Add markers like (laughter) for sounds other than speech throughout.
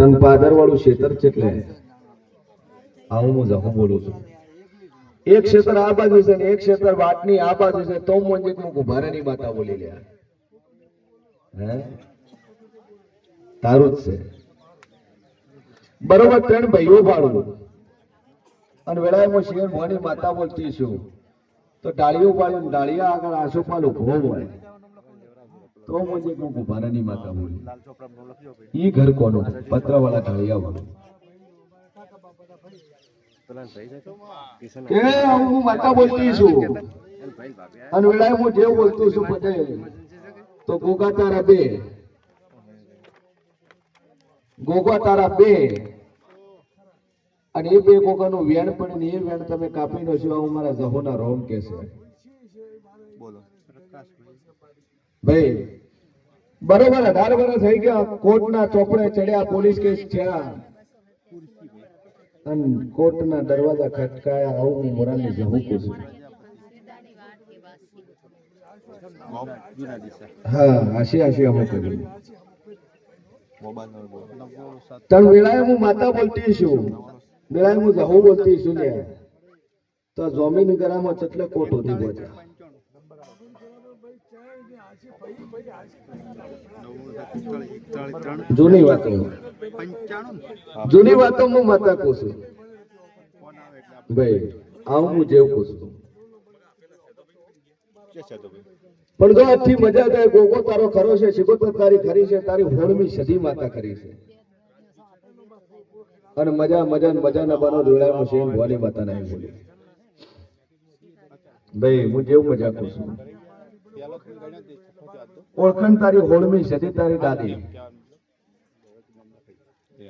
તન પાદર વાળું ક્ષેત્ર છે એટલે આવું હું બોલું છું. એક ક્ષેત્ર આ બાજુ છે ને એક ક્ષેત્ર વાટની આ બાજુ છે, તો મંજિત મૂકું ભારેની માતા બોલી લ્યા હે? તારું જ છે. બરોબર, ત્રણ ભાઈઓ ભાડું. અને વેળાએ હું શિવન ભવાની માતા બોલતી છું. તો ડાળીઓ પાડ્યું ડાળીયા આગળ આસુ પાલું ઘો હોય. તો મંજિત મૂકું ભારેની માતા બોલી. ઈ ઘર કોનું પત્રવાળા ઢાળિયા વાળું. કે હું માતા બોલતી છું. અને વેળાએ હું જેવું બોલતું છું પટેલ તો ગોગા તારા બે. ગોગા તારા બે. અને એ બે ગોગાનું વેણ પણ ને એ વેણ તમે કાપી નો છો આવું મારા જહોના રોમ કે છે. ભાઈ બરોબર, અઢાર વર્ષ થઈ ગયા, કોર્ટના ચોપડે ચડ્યા, પોલીસ કેસ થયા અને કોર્ટના દરવાજા ખટકાયા, આવું હું મોરાલને જવું છું. હા આશી આશી અમે કર્યું હું માતા બોલતી છું. વેળાએ હું જહું બોલતી છું ને તો જમીન ગરામાં ચટલે કોટ હતી બોજા જૂની વાતો. જૂની વાતો હું માતા કહું છું. ભાઈ, આવું હું જેવું કહું છું. પણ જો આજથી મજા થાય ગોગો તારો ખરો છે શિબોતર તારી ખરી છે, તારી હોળમી સદી માતા ખરી છે. અને મજા મજા ને મજા ના બનો જોડાય છે ભવાની માતા નહીં બોલી. ભાઈ, હું જેવું મજા કહું છું. ઓળખણ તારી હોળમી સદી તારી દાદી.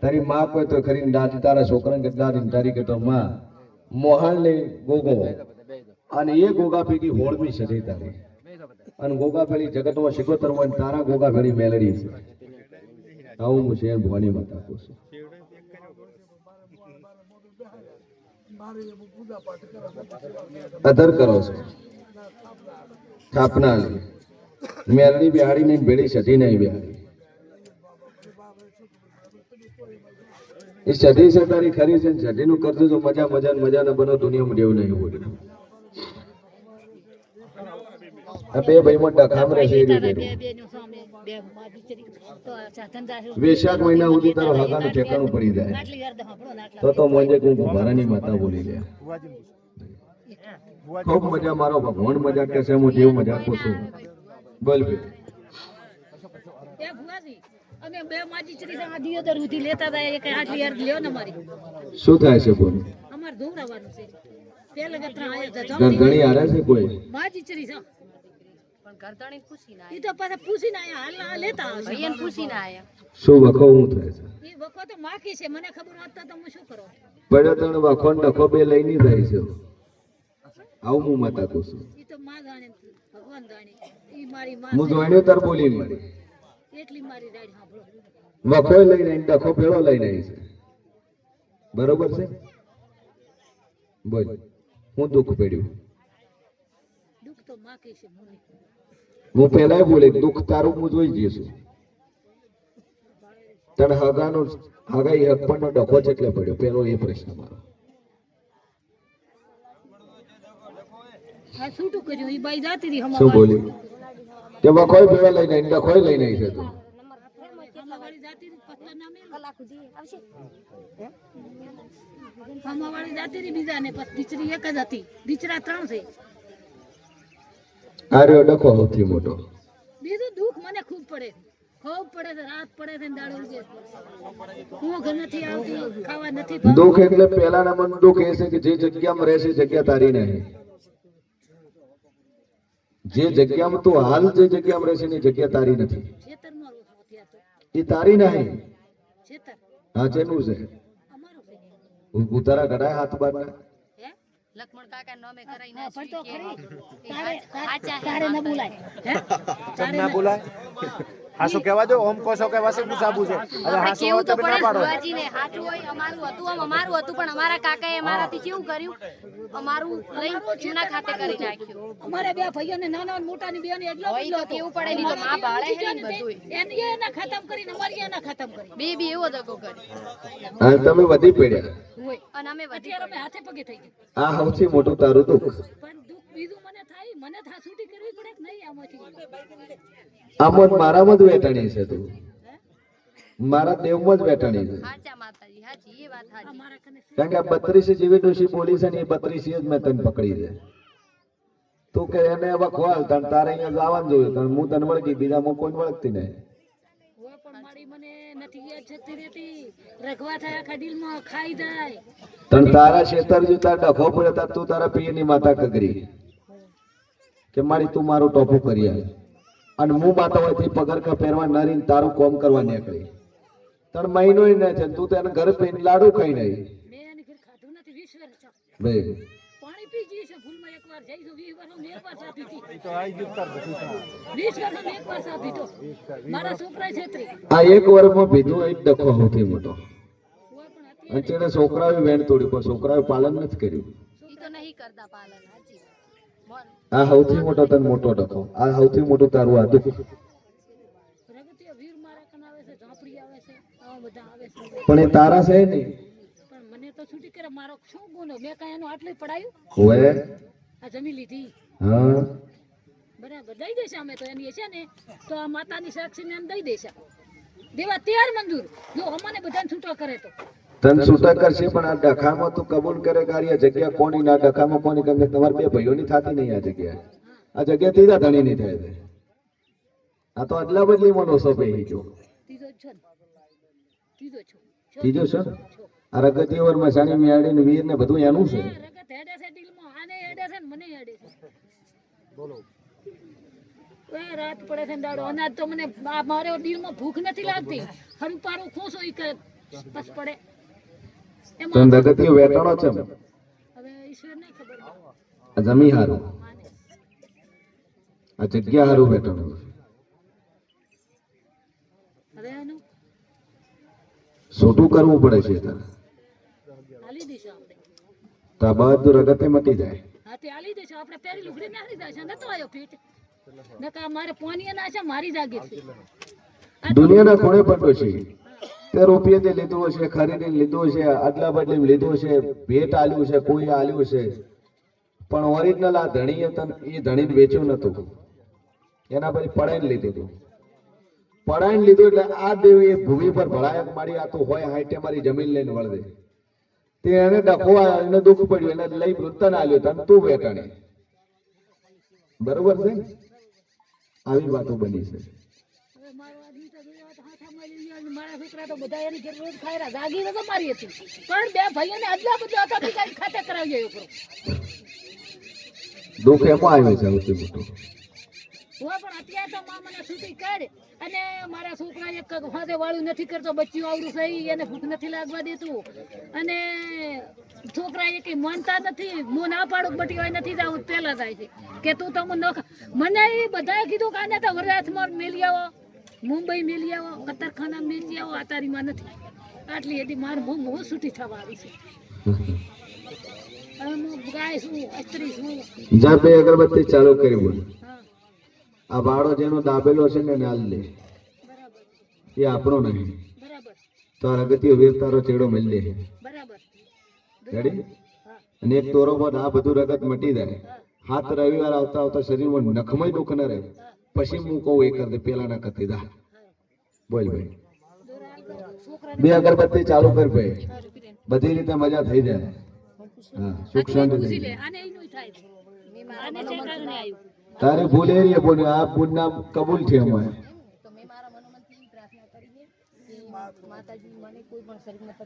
તારી માં કોઈ તો ખરી દાદી, તારા છોકરાને દાદી તારી કે તો માં. મોહાણ ને ગોગો. અને એ ગોગા પૈકી હોળમી સદી તારી. અને ગોગા પેલી જગતમાં શિકોતરમાં તારા ગોગા પેલી મેલડી છે. આવું હું શેર ભવાની માતા કહું છું. અધર કરો છો. સ્થાપના લી. મેલડી બિહાડી નહીં ભેડી સધી નહીં બિહાડી એ સધી છે તારી ખરી છે સધી નું કરજો તો મજા મજા ને મજા ને બનો દુનિયામાં જેવું નહીં બોલ્યું આ બે ભાઈમાં ડખામ રહેશે એ રીતે વેશાખ મહિના સુધી તારો હગાનું ઠેકાણું પડી જાય. તો તો મોંજે કું ભારાની માતા બોલી લે. ખૂબ મજા મારો ભગવાન મજા કે છે હું જેવું મજા છું. બોલ અમે બે માજી ચરી આ દિયોદર ઉધી લેતા હતા એક આટલી યાર લ્યો ને મારી શું થાય છે બોલ? અમાર ધોવરાવાનું છે. પેલે ગત્રા આયા કોઈ? માજી ચરી છે પણ ઘરધણી પૂછીને ઈ તો પાછા પૂછીને આયા હાલ લેતા આવશે પૂછીને આયા. શું વખો હું થાય છે? ઈ વખો તો માખી છે મને ખબર હોત તો હું શું કરો? પડ્યો તણ વખો ડખો બે લઈ ની છે. આવું હું માતા કહું છું. ઈ તો માં જાણે ભગવાન જાણે. હું જોઈને તાર બોલી મારી લઈને ડખો ભેળો લઈને આવી છે બરોબર છે? બોલ. હું દુઃખ પડ્યું હું પેલા બોલી દુઃખ તારું હું જોઈ જઈશું. તને હગાનો હગાઈ હકપણનો ડખો જ એટલે પડ્યો. પેલો એ પ્રશ્ન મારો. શું બોલી? તે વખોય પીવા લઈ નહીં ડખોય લઈ નહીં છે. તું બીજા ડખો સૌથી મોટો. દુઃખ મને ખૂબ પડે ખૂબ પડે છે રાત પડે છે દાડો નથી આવતી ખાવા નથી દુઃખ એટલે પહેલાના મન દુઃખ એ છે કે જે જગ્યામાં રહેશે જગ્યા તારી નહીં. જે જગ્યામાં તું હાલ જે જગ્યામાં રહેશે એની જગ્યા તારી નથી. રહું છું એ તારી નહીં. હા જેનું છે. અમારું છે. ઉતારા કઢાય હાથ બાર હે? લક્ષ્મણ કાકા નોમે કરાઈ ના પણ તો ખરી. તારે તારે ન બોલાય. હે? (laughs) તારે ન બોલાય? (laughs) હાસુ કહેવા દો ઓમ કોસો કે વસી પૂછાબુ છે. હવે હાસુ કેવું તો તમે ના પડે ભુવાજીને સાચું હોય અમારું હતું આમ અમારું હતું પણ અમારા કાકાએ અમારાથી કેવું કર્યું? અમારું લઈ જૂના ખાતે કરી નાખ્યું. અમારે બે ભાઈઓને નાના અને મોટા ની બેન એટલો હોય તો હતો. કેવું પડે તો માં ભાળે છે ને બધું એને એની ખતમ કરીને અમારી એના ખતમ કરી. બે બે એવો દગો કર્યો. અને તમે વધી પડ્યા. અને અમે વધી અમે હાથે પગે થઈ ગયા. આ સૌથી મોટું તારું દુઃખ પણ દુઃખ બીજું મને થાય મને થા છૂટી કરવી પડે કે નહીં આમાંથી? આમાં જ મારામાં જ વેટાણી છે તું. મારા દેવમાં જ વેટાણી છે. કારણ કે આ બત્રીસી જેવી ડોશી બોલી છે ને એ બત્રીસ જ મેં તને પકડી છે. તું કે એને હવે ખોલ તને તારે અહીંયા જવાનું જોયું તને હું તને વળગી બીજા હું કોઈ વળગતી નહીં. હોય પણ મારી મને નથી યાદ જતી રહેતી. રગવા થાય આખા દિલમાં ખાઈ જાય. તને તારા શેતર જો તાર ડખો પડે તાર તું તારા પિયરની માતા કગરી. કે મારી તું મારું ટોપું કરી આવે અને હું માતા હોય તે પગાર કા પહેરવા નરીને તારું કોમ કરવા નીકળી. ત્રણ મહિનો ન છે તું તેને ઘરે પીને લાડુ ખાઈ નહીં મેં એની ઘર ખાધું નથી વીસ વર્ષ થયા. ભાઈ. પાણી પી જઈએ છે એકવાર એક તો આઈ એક મારા છોકરા છેતરી. આ એક વર્ષમાં ભીધું એ ડખો સૌથી મોટો. અને તેને વેણ તોડ્યું પણ છોકરાઓએ પાલન નથી કર્યું. ઈ તો નહીં કરતા પાલન. હાચી વાત. આ સૌથી મોટો તને મોટો ડખો. આ સૌથી મોટું તારું આ દુઃખ. પણ એ તારા છે નહીં. મને તો છૂટી કરે મારો શું ગુનો? મેં કાંઈ એનું આટલું પડાયું? હોય આ જમી લીધી. હા. બરાબર દઈ દેશે અમે તો એની છે ને તો આ માતાની સાક્ષીને એમ દઈ દેશે. દેવા તૈયાર મંજૂર. જો અમને બધાને છૂટો કરે તો. તને છૂટા કરશે પણ આ ડખામાં તું કબૂલ કરે કાર્ય આ જગ્યા કોની ના ડખામાં કોની કરે તમારે બે ભાઈઓની થતી નહીં આ જગ્યા આ જગ્યા ત્રીજા ધણી ની થાય છે. આ તો અદલા બદલી મનો સો ભાઈ જો ત્રીજો છો આ રગતી ઓર મસાણી મિયાડી ને વીર ને બધું એનું છે. એ રાત પડે છે દાડો. અનાજ તો મને આ મારે દિલમાં ભૂખ નથી લાગતી. હરું પારું ખુશ હોય કે બસ પડે. છે નહીં ખબર આ જમી હારું. આ જગ્યા હારું વેટાણો છોટું કરવું પડે છે તારે. હાલી દઈશું આપણે. તો આ બધું રગતે મટી જાય. આપણે પહેરી લુગડી નાખી દઈશું. નતો આવ્યો ફીટ. નકા મારે પોનીએ ના છે મારી જાગીર છે. દુનિયાના પણ છે. તે રૂપિયાથી લીધું છે ખરીદીને લીધું છે આટલા બદલી લીધું છે ભેટ આલ્યું છે કોઈ આલ્યું છે. પણ ઓરિજિનલ આ ધણીએ તન એ ધણીને વેચ્યું નતું એના પછી પડાઈને લીધું હતું પડાઈને લીધું એટલે આ દેવી એ ભૂમિ પર ભળાયક મારી આ તો હોય હાઈટે મારી જમીન લઈને વળદે. તે એને ડખો આવ્યો, એને દુઃખ પડ્યું એને લઈ વૃત્તન આવ્યું તને તું વેટાણી બરોબર છે? આવી વાતો બની છે હવે મારો આદમી તો જોયો તો હાથામાં લઈ ગયો અને મને વાળું નથી કરતો બચ્ચું આવડું સહી એને ભૂખ નથી લાગવા દેતું. અને છોકરા એ કઈ માનતા નથી, હું ના પાડું બટી હોય નથી જાઉં પેલા થાય છે. કે તું તો હું મને બધા કીધું કાને તો વરરાજમાં મેલી આવો મુંબઈ મેલી આવો કતરખાના મેલી આવો આ તારીમાં નથી. આટલી હતી મારું બહુ બહુ છૂટી થવા આવી છે. જા બે અગરબત્તી ચાલુ કરી બોલ. આ વાળો જેનો દાબેલો છે ને એને લે એ આપણો નહીં. તો આ અગત્ય વીર તારો ચેડો મળી લે બરાબર. રેડી અને એક તોરો પર આ બધું રગત મટી જાય. હાથ રવિવાર આવતા આવતા શરીરમાં નખમય દુઃખ ન રહે. પછી હું કહું એ કરે દે પેલા ના કરતી દા બોલ ભાઈ બે અગરબત્તી ચાલુ કર ભાઈ. બધી રીતે મજા થઈ જાય. હા સુખ શાંતિ થઈ જાય. તારે ભૂલ એ રહી બોલ આ ભૂલ નામ કબૂલ છે અમારે. મારા મનોમનથી એવી કરી માતાજી મને કોઈ પણ શરીરમાં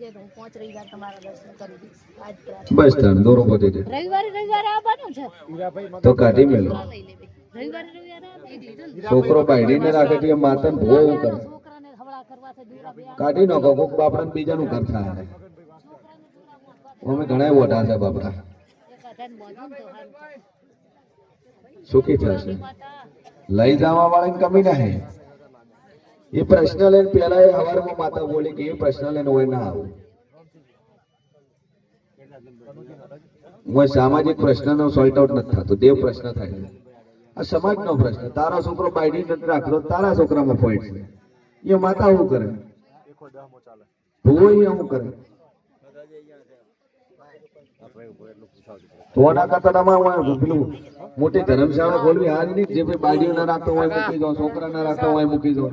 જાય તો હું તમારા દર્શન કરી દઈશ. બસ તાર દોરો પતી જાય રવિવારે રવિવારે આવવાનું છે. તો કાઢી મેલો. ને. છોકરો બાયડીને રાખે એટલે માતા ભૂવો એવું કરે. છે કાઢી નાખો કોક બાપડાને બીજાનું ઘર થાય. અમે ઘણા ઓઢા છે બાપડા. ને. સુખી થશે લઈ જવા વાળાની કમી નહીં. એ પ્રશ્ન લઈને પેલા એ હવારમાં માતા બોલી કે એ પ્રશ્ન લઈને હોય ના આવું. હું સામાજિક પ્રશ્નનો સોલ્ટ આઉટ નથી થતો. દેવ પ્રશ્ન થાય છે. આ સમાજનો પ્રશ્ન. તારો છોકરો બાયડી નથી રાખતો તારા છોકરામાં પોઈન્ટ છે. એ માતા શું કરે? ભૂવો અહીંયા શું કરે? તો ના પેલું મોટી ધર્મશાળા ખોલવી હાલ નહીં જે ભાઈ બાયડીઓ ના રાખતો હોય મૂકી દો છોકરા ના રાખતો હોય મૂકી દો.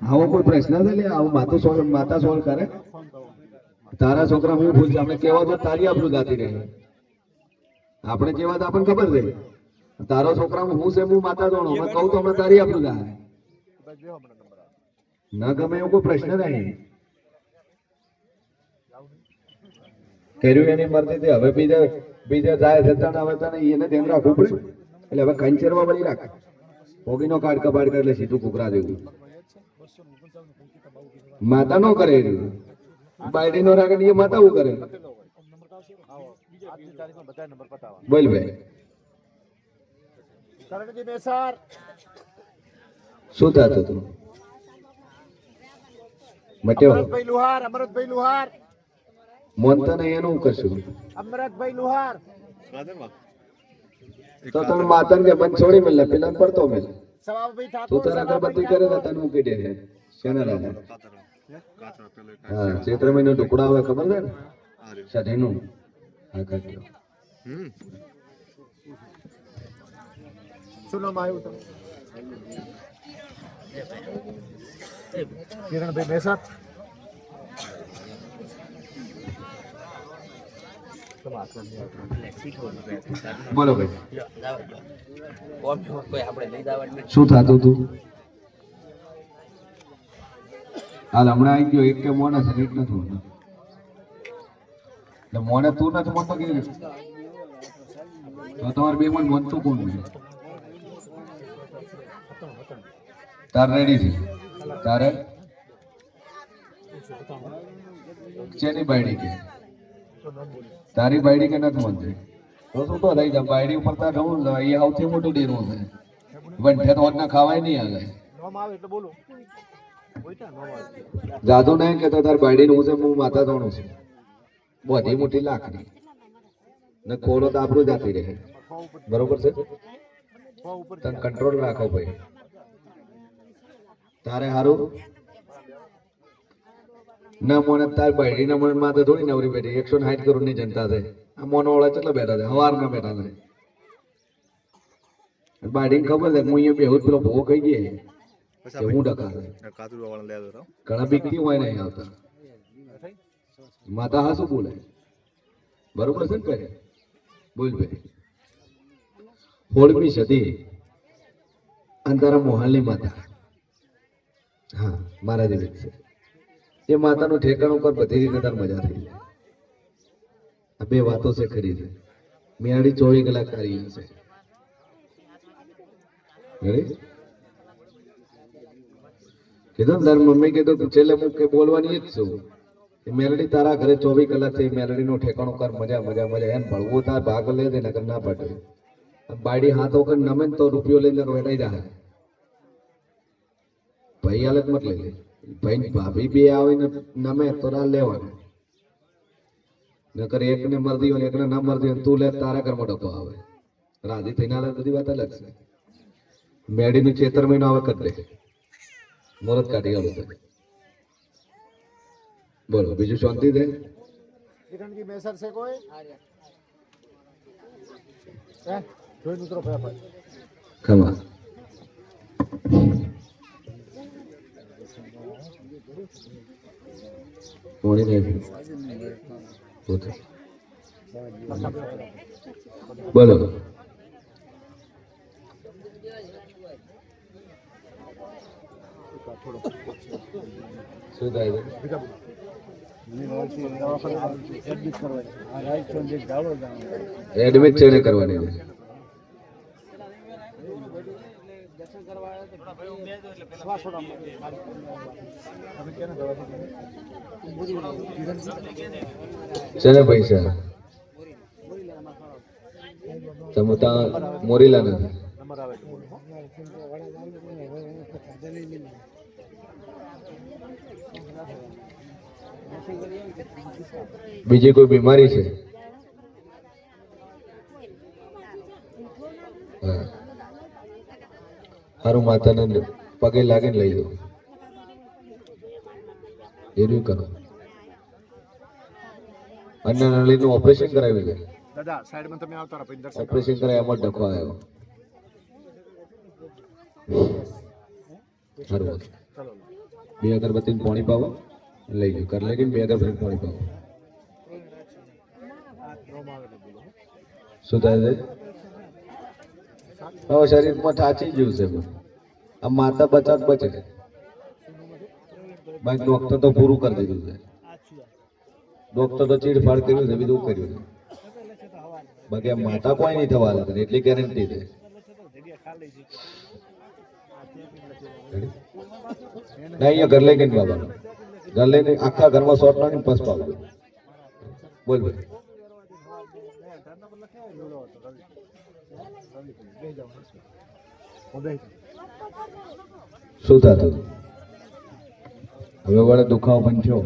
આવો કોઈ પ્રશ્ન છે લે? આવું માતા સોલ માતા સોલ કરે? તારા છોકરા હું ભૂલ આપણે કેવા તો તારી આપણું ગાતી રહે. આપણે જે તો આપણને ખબર છે. તારો છોકરા હું છે, હું માતા જોણો મેં કહું તો હમણાં તારી આપણું જાય ના ગમે એવો કોઈ પ્રશ્ન નહીં. કર્યું એની મરજીથી હવે બીજા બીજા જાય જતા હવે તને એને ધ્યાન રાખવું પડે એટલે હવે કંચરમાં વળી રાખ. ભોગીનો કાઢ કબાડ કરે, એટલે સીધું કુકરા જેવું. માતા નો કરે એ બાયડી નો રાખે એ માતા એવું કરે. આજની તારીખમાં બધા નંબર પતાવવા બોલ ભાઈ. કરણજી મેસર શું થતું હતું? મટ્યો. અમરતભાઈ લુહાર અમરતભાઈ લુહાર. મોનતા નહીં એનું કરશું? અમરતભાઈ લુહાર. તો તમે માતન કે બંધ છોડી મળે પેલા પડતો મેલ. તું તારા અગરબત્તી કરે તો તને મૂકી દે છે શેના હા ચૈત્ર મહિનો ટુકડા આવે ખબર છે ને? હા કરજો શું નામ આવ્યું તમે કિરણભાઈ મેસર બોલો ભાઈ. શું થતું હતું હાલ હમણાં આવી ગયો એક કે મોને છે નથી હોતો. એટલે મોને તું નથી મોનતો કેવી તો તમારે બે મન મોનતું કોણ છે? તાર રેડી છે. તારે? ચેની બાયડી કે? તારી બાયડી કે નથી મોનતી તો શું તો રહી જા, બાયડી ઉપર તાર રહું એ સૌથી મોટું ડેરું છે. વંઠે તો ના ખાવાય નહીં આગળ આવે જાદુ નહીં કે તાર બાયડી નું છે, હું માતા ધોણું છું. બધી મોટી લાકડી. ને ખોલો તો આપણું જાતી રહે. બરોબર છે? તને કંટ્રોલ રાખો ભાઈ. તારે હારું? ના મોને તાર બાયડી ના મોને માથે થોડી નવરી બેઠી. એકસો સાઠ કરોડની જનતા છે. આ મોનો ઓળા કેટલા બેઠા છે? હવાર ના બેઠા છે. ને ખબર છે હું અહીંયા બેહું પેલો ભોગ કહી દે હું ડકા ઘણા બીકતી હોય નહીં આવતા. માતા હા શું બોલે? બરોબર છે ને ભાઈ બોલ ભાઈ હોળમી સદી અને તારા મોહાલની માતા. હા, મારા જેવી છે. એ માતાનું ઠેકાણું પર બધી રીતે તાર મજા થઈ જાય. આ બે વાતો છે ખરી છે. મેળી ચોવીસ કલાક કરી છે. કીધું ને તારી મમ્મી કીધું છેલ્લે હું બોલવાની જ છું. મેલડી તારા ઘરે ચોવીસ કલાક થઈ મેલડી નું ઠેકાણું કર, મજા મજા મજા. એમ ભળવું તાર ભાગ લે દે નગર ના પડે. બાયડી હાથો કર નમે ને તો રૂપિયો લઈને વેડાઈ જાય. ભાઈ હાલત મત લઈ ભાઈ ભાભી બે આવીને નમે તો ના લેવાનું. નકર એકને મરદી હોય એકને ના મરદી હોય તું લે, તારા ઘરમાં ડબ્બો આવે. રાજી થઈને હાલત બધી વાત અલગ છે. મેડીનું ચેતર મહિનો આવે કરી દે મુહૂર્ત કાઢી આવું તો. બોલો બીજું શાંતિ દે કિરણજી મેસર છે કોઈ હે જોઈ મિત્રો ફટાફટ ખમા પોતે. બોલો શું થાય એડમિટ છે કરવાની છે છે પૈસા તમે ત્યાં મોરીલા બીજી કોઈ બીમારી છે? હા. સારું માતાને પગે લાગીને લઈ લો એનું કરો. અન્ય નળીનું ઓપરેશન કરાવ્યું છે દાદા સાઈડમાં તમે આવતા રહો પછી ઓપરેશન કરાય એમાં ડખો આવ્યો. સારું ચલો. બે અગરબત્તી પાણી પાવો. લઈ લો કર કે બે અગરબત્તી પાણી પાવો. શું થાય છે? હવે શરીરમાં ઠાચી ગયું છે આ માતા બચાત બચે. બાકી ડોક્ટર તો પૂરું કરી દીધું છે. ડોક્ટર તો ચીડફાડ કર્યું છે બીજું કર્યું છે? બાકી આ માતા કોઈ નહીં થવા લાગે એટલી ગેરંટી છે. અહીંયા ઘર લઈ ગઈ બાબા ઘર લઈને આખા ઘરમાં શોર્ટ નાખીને પસ બોલ બોલ શું થતું? હવે વડે દુખાવો પણ થયો.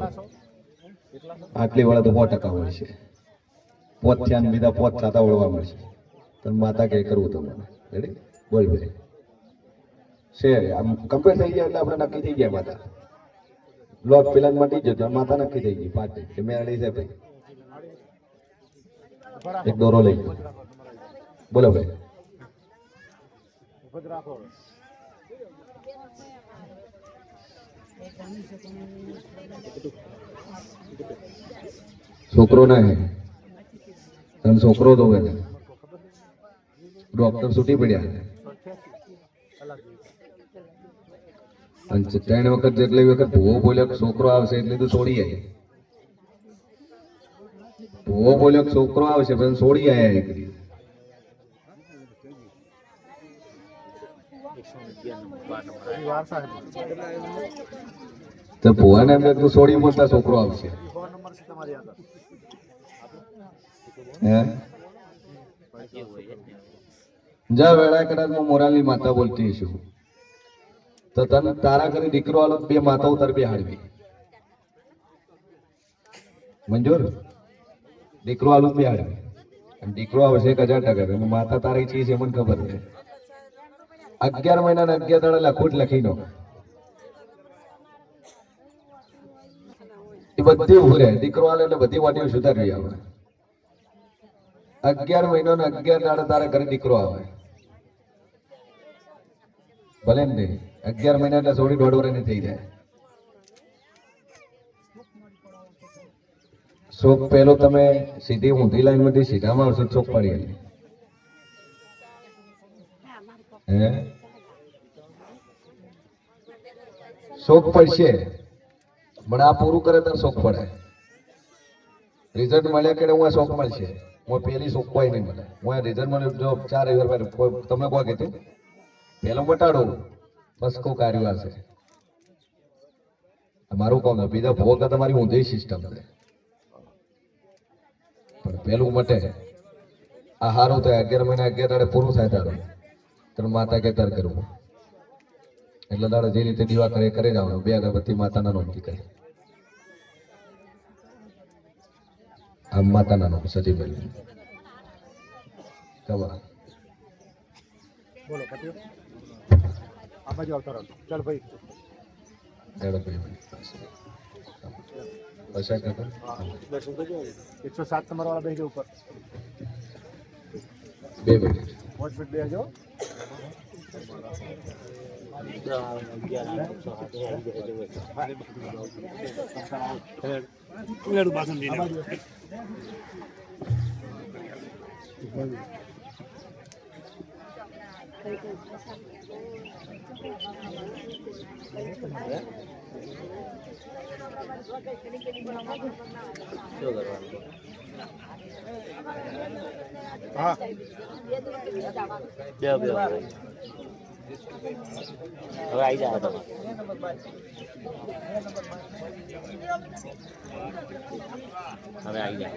આટલી વડે તો સો ટકા હોય છે. પોત થયા બીજા પોત થતા વળવા મળશે. પણ માતા કઈ કરવું તમારે? રેડી બોલ ભાઈ. છે, આમ કમ્પ્લીટ થઈ ગયા એટલે આપણે નક્કી થઈ ગયા માતા. લોક પેલા મટી જતો માતા નક્કી થઈ ગઈ પાટી કે મેં અડી છે ભાઈ એક દોરો લઈ ગયો બોલો ભાઈ. છોકરો ના હે તમે છોકરો તો ડોક્ટર છૂટી પડ્યા અને ત્રણ વખત જેટલી વખત ભૂવો બોલ્યો કે છોકરો આવશે એટલે તું છોડી આવી ભૂવો બોલ્યો છોકરો આવશે પણ છોડી આવ્યા એક દી. એ વારસા છે. તો ભૂવાને એમ તું છોડી બોલતા છોકરો આવશે જા વેળા કદાચ હું મોરાલની માતા બોલતી છું તો તને તારા ઘરે દીકરો આલો બે માતાઓ તાર બે હાડવી મંજૂર? દીકરો આલો બે હાડવી દીકરો આવશે એક હજાર ટકા. માતા તારી ચીજ એ મને ખબર છે. અગિયાર મહિના ને અગિયાર દાડા લખું જ લખી નો એ બધી ઉભું રહે. દીકરો આલે એટલે બધી વાટીઓ સુધારવી આવે અગિયાર મહિનો ને અગિયાર દાડા તારા ઘરે દીકરો આવે. ભલે ને નહીં. અગિયાર મહિના એટલે સોળી દોઢ વર્ષની થઈ જાય. શોખ પહેલો તમે સીધી ઊંધી લાઈનમાંથી સીધામાં આવશો શોખ પડી હે? શોખ પડશે, પણ આ પૂરું કરે ત્યારે શોખ પડે. રિઝલ્ટ મળે કે હું આ શોખ મળશે. હું પેલી શોખ કોઈ નહીં મળે. હું રિઝલ્ટ મળે જો ચાર હજાર તમે કોઈ કીધું? પેલો બટાડો. બસ કાર્યો હશે મારું કોમ બીજા ભોગ તમારી ઊંધી સિસ્ટમ છે. પણ પેલું મટે. આ હારું થાય અગિયાર મહિના અગિયાર દાડે પૂરું થાય તારું. તને માતા કે તાર કરવું. એટલે દાડે જે રીતે દીવા કરે કરી જવાનું બે અગરબત્તી માતાના નોંધથી કરે. આમ માતાના નામ કવા? બોલો પત્યો આ બાજુ આવતા રહો ચાલ ભાઈ દેડભાઈ પૈસા કાકા દર્શન કરજો એકસો સાત નંબર વાળા બેસી ઉપર બે મિનિટ પાંચ ફીટ બેસજો હા બે બે હવે આવી જાય તમે હવે આવી જાય